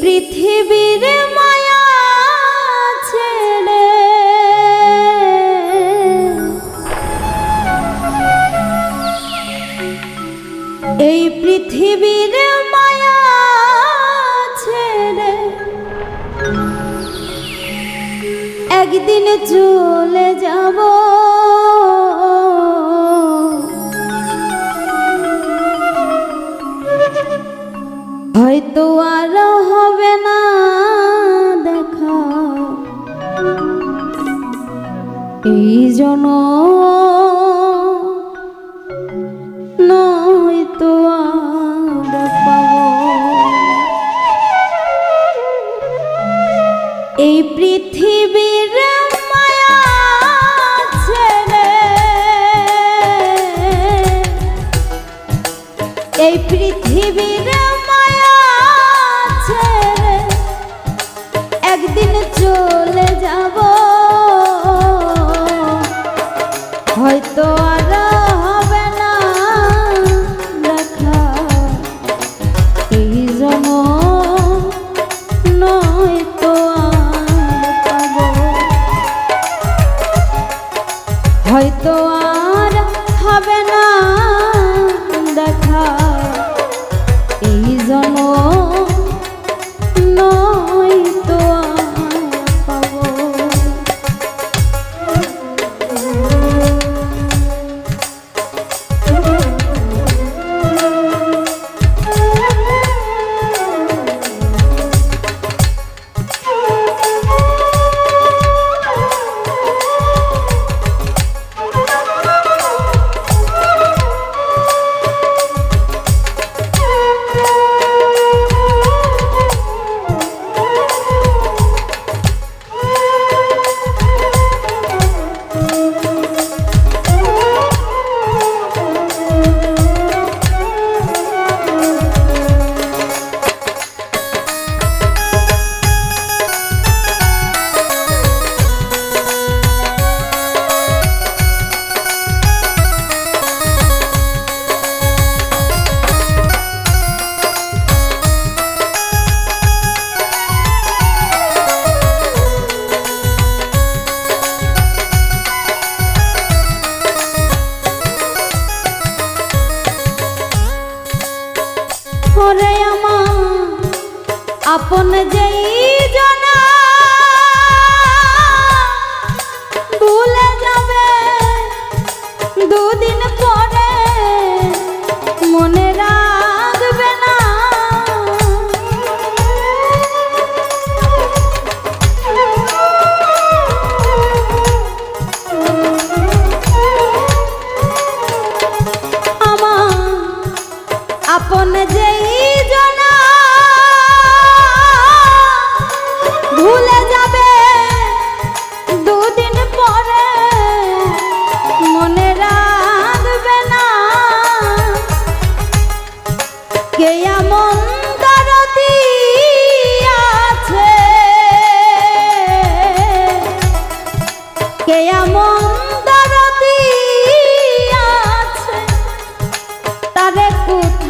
পৃথিবীর ছেড়ে। এই পৃথিবীর মায়া ছেড়ে একদিন চলে যাব। হয়তো জন নয় তো পাব। এই পৃথিবীর এই পৃথিবীর মায়া ছেড়ে একদিন চলে যাব। আপন যেই জনা ভুলে যাবে দুদিন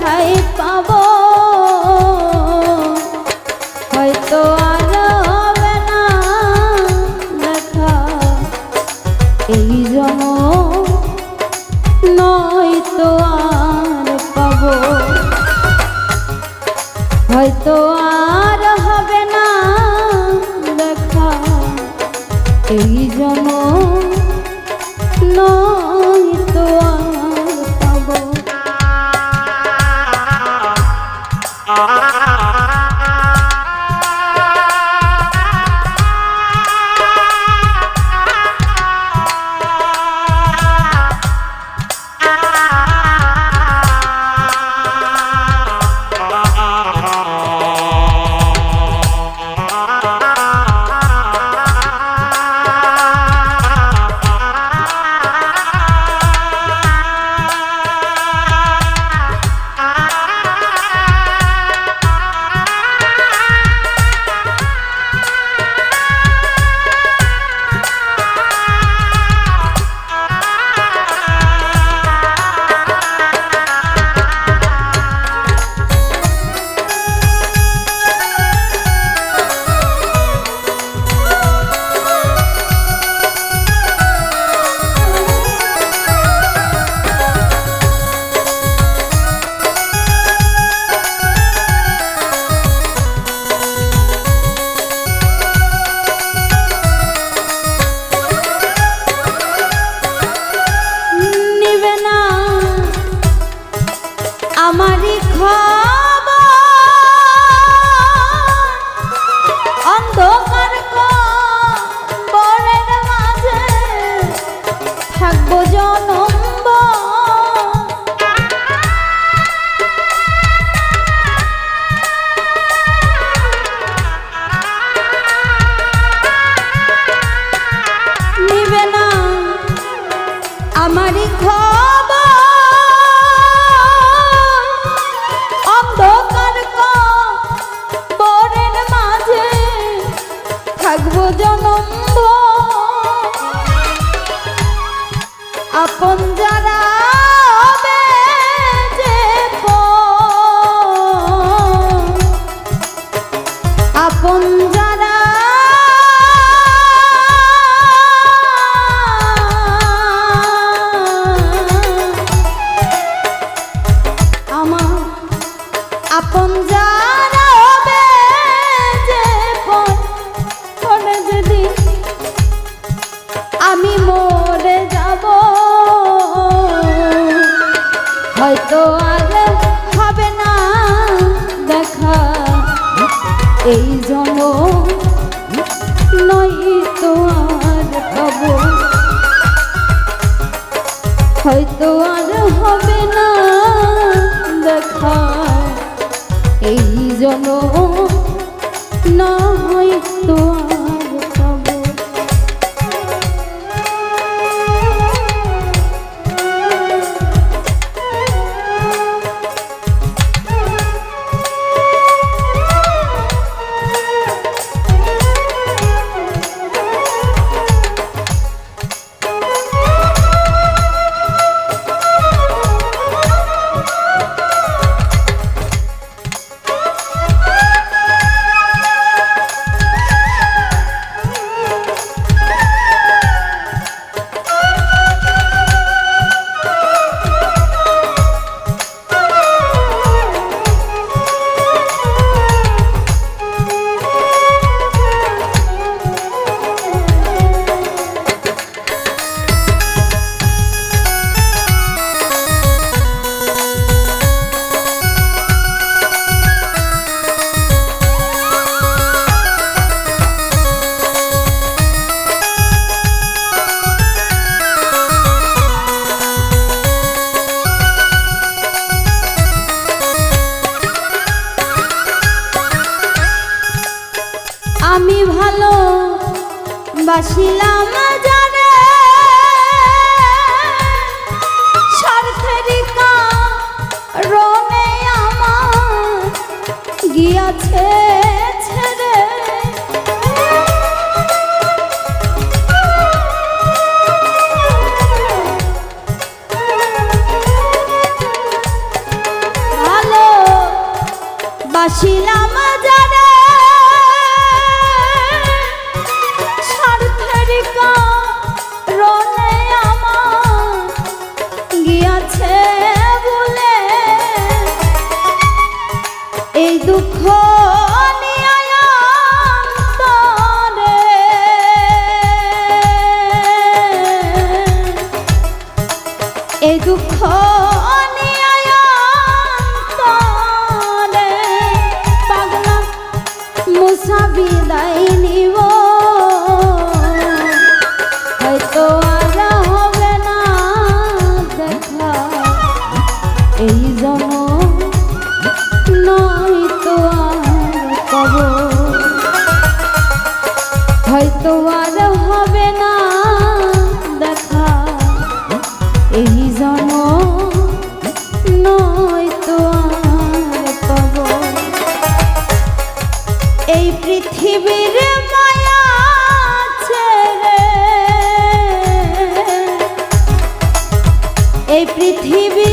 কোথায় পাবো। 건 এই জন নয় তো আর হব। হয়তো আর হবে না দেখা। এই না হয় তো আসিলাম 애도 커 পৃথিবী